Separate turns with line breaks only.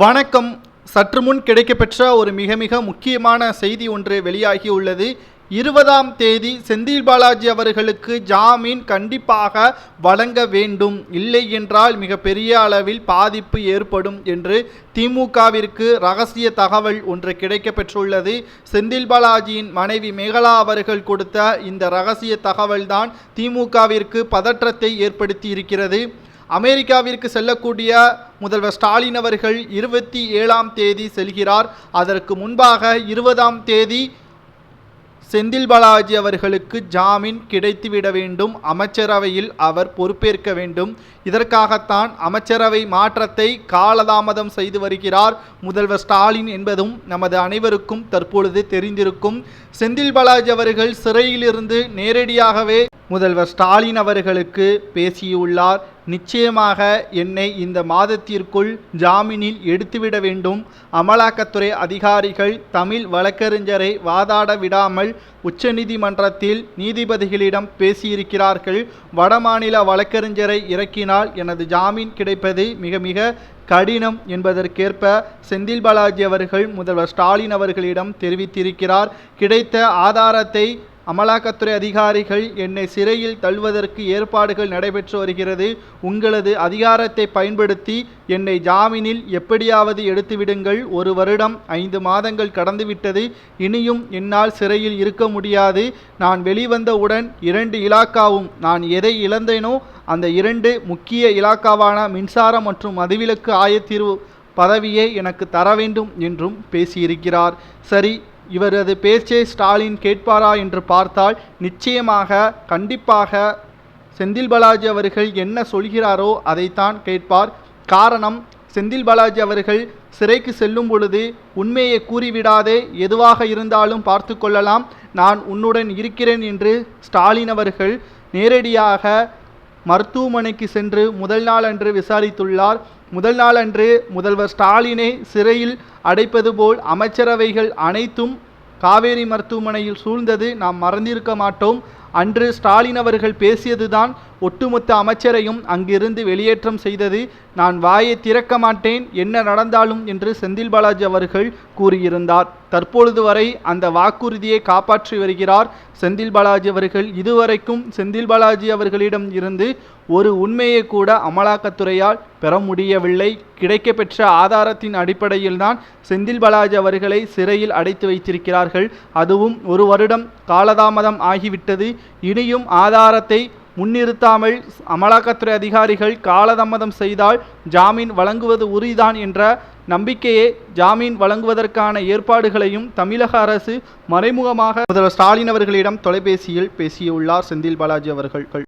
வணக்கம். சற்று முன் கிடைக்கப்பெற்ற ஒரு மிக மிக முக்கியமான செய்தி ஒன்று வெளியாகி உள்ளது. இருபதாம் தேதி செந்தில் பாலாஜி அவர்களுக்கு ஜாமீன் கண்டிப்பாக வழங்க வேண்டும். இல்லை என்றால் மிக பெரிய அளவில் பாதிப்பு ஏற்படும் என்று திமுகவிற்கு ரகசிய தகவல் ஒன்று கிடைக்கப்பெற்றுள்ளது. செந்தில் பாலாஜியின் மனைவி மேகலா அவர்கள் கொடுத்த இந்த ரகசிய தகவல்தான் திமுகவிற்கு பதற்றத்தை ஏற்படுத்தி இருக்கிறது அமெரிக்காவிற்கு செல்லக்கூடிய முதல்வர் ஸ்டாலின் அவர்கள் இருபத்தி ஏழாம் தேதி செல்கிறார். அதற்கு முன்பாக இருபதாம் தேதி செந்தில் பாலாஜி அவர்களுக்கு ஜாமீன் கிடைத்துவிட வேண்டும். அமைச்சரவையில் அவர் பொறுப்பேற்க வேண்டும். இதற்காகத்தான் அமைச்சரவை மாற்றத்தை காலதாமதம் செய்து வருகிறார். முதல்வர் ஸ்டாலின் என்பதும் நமது அனைவருக்கும் தற்பொழுது தெரிந்திருக்கும். செந்தில் பாலாஜி அவர்கள் சிறையிலிருந்து நேரடியாகவே முதல்வர் ஸ்டாலின் அவர்களுக்கு பேசியுள்ளார். நிச்சயமாக என்னை இந்த மாதத்திற்குள் ஜாமீனில் எடுத்துவிட வேண்டும். அமலாக்கத்துறை அதிகாரிகள் தமிழ் வழக்கறிஞரை வாதாட விடாமல் உச்சநீதிமன்றத்தில் நீதிபதிகளிடம் பேசியிருக்கிறார்கள். வடமாநில வழக்கறிஞரை இறக்கினால் எனது ஜாமீன் கிடைப்பது மிக மிக கடினம் என்பதற்கேற்ப செந்தில் பாலாஜி அவர்கள் முதல்வர் ஸ்டாலின் அவர்களிடம் தெரிவித்திருக்கிறார். கிடைத்த ஆதாரத்தை அமலாக்கத்துறை அதிகாரிகள் என்னை சிறையில் தள்ளுவதற்கு ஏற்பாடுகள் நடைபெற்று வருகிறது. உங்களது அதிகாரத்தை பயன்படுத்தி என்னை ஜாமீனில் எப்படியாவது எடுத்துவிடுங்கள் ஒரு வருடம் ஐந்து மாதங்கள் கடந்துவிட்டது இனியும் என்னால் சிறையில் இருக்க முடியாது. நான் வெளிவந்தவுடன் இரண்டு இலாக்காவும் நான் எதை இழந்தேனோ அந்த இரண்டு முக்கிய இலாக்காவான மின்சாரம் மற்றும் மதுவிலக்கு ஆயத்தீர்வு பதவியை எனக்கு தர வேண்டும் என்றும் பேசியிருக்கிறார். சரி இவரது பேச்சை ஸ்டாலின் கேட்பாரா என்று பார்த்தால் நிச்சயமாக கண்டிப்பாக செந்தில் பாலாஜி அவர்கள் என்ன சொல்கிறாரோ அதைத்தான் கேட்பார். காரணம் செந்தில் பாலாஜி அவர்கள் சிறைக்கு செல்லும் பொழுது உண்மையை கூறிவிடாதே எதுவாக இருந்தாலும் பார்த்து கொள்ளலாம். நான் உன்னுடன் இருக்கிறேன் என்று ஸ்டாலின் அவர்கள் நேரடியாக மருத்துவமனைக்கு சென்று முதல் நாள் அன்று விசாரித்துள்ளார். முதல் நாள் அன்று முதல்வர் ஸ்டாலினை சிறையில் அடைப்பது போல் அமைச்சரவைகள் அனைத்தும் காவேரி மருத்துவமனையில் சூழ்ந்தது நாம் மறந்திருக்க மாட்டோம். அன்று ஸ்டாலின் அவர்கள் பேசியதுதான் ஒட்டுமொத்த அமைச்சரையும் அங்கிருந்து வெளியேற்றம் செய்தது. நான் வாயை திறக்க மாட்டேன் என்ன நடந்தாலும் என்று செந்தில் பாலாஜி அவர்கள் கூறியிருந்தார். தற்பொழுது வரை அந்த வாக்குறுதியை காப்பாற்றி வருகிறார் செந்தில் பாலாஜி அவர்கள். இதுவரைக்கும் செந்தில் பாலாஜி அவர்களிடம் இருந்து ஒரு உண்மையை கூட அமலாக்கத்துறையால் பெற முடியவில்லை. கிடைக்கப்பெற்ற ஆதாரத்தின் அடிப்படையில் தான் செந்தில் பாலாஜி அவர்களை சிறையில் அடைத்து வைத்திருக்கிறார்கள். அதுவும் ஒரு வருடம் காலதாமதம் ஆகிவிட்டது. இனியும் ஆதாரத்தை முன்னிறுத்தாமல் அமலாக்கத்துறை அதிகாரிகள் காலதாமதம் செய்தால் ஜாமீன் வழங்குவது உறுதிதான் என்ற நம்பிக்கையே ஜாமீன் வழங்குவதற்கான ஏற்பாடுகளையும் தமிழக அரசு மறைமுகமாக முதல்வர் ஸ்டாலின் அவர்களிடம் தொலைபேசியில் பேசியுள்ளார் செந்தில் பாலாஜி அவர்கள்.